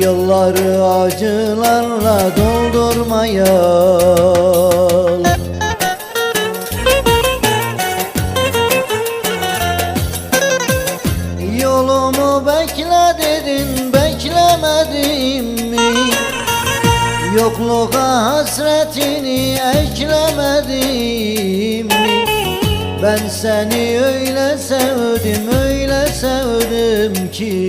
Yılları acılarla doldurmayalım Yolumu bekle dedin beklemedim mi? Yokluğa hasretini eklemedim mi? Ben seni öyle sevdim öyle sevdim ki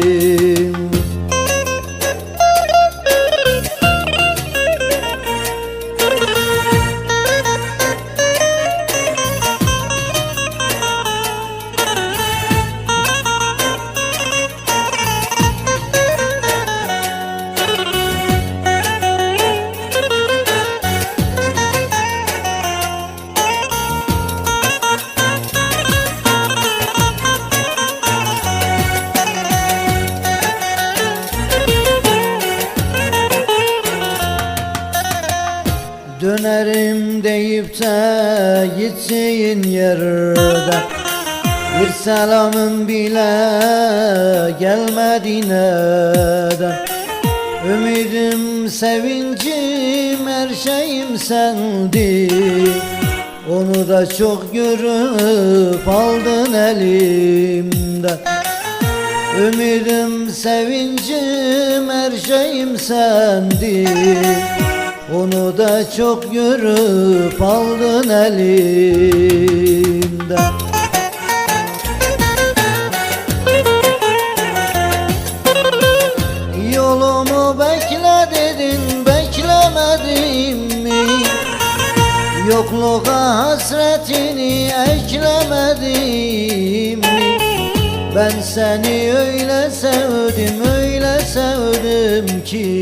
Dönerim deyip de gittiğin yerde Bir selamın bile gelmedi neden Ümidim, sevincim, her şeyim sendi. Onu da çok görüp aldın elimden Ümidim, sevincim, her şeyim sendi Onu da çok görüp aldın elimden Yolumu bekle dedin beklemedim mi? Yokluğa hasretini eklemedim mi? Ben seni öyle sevdim öyle sevdim ki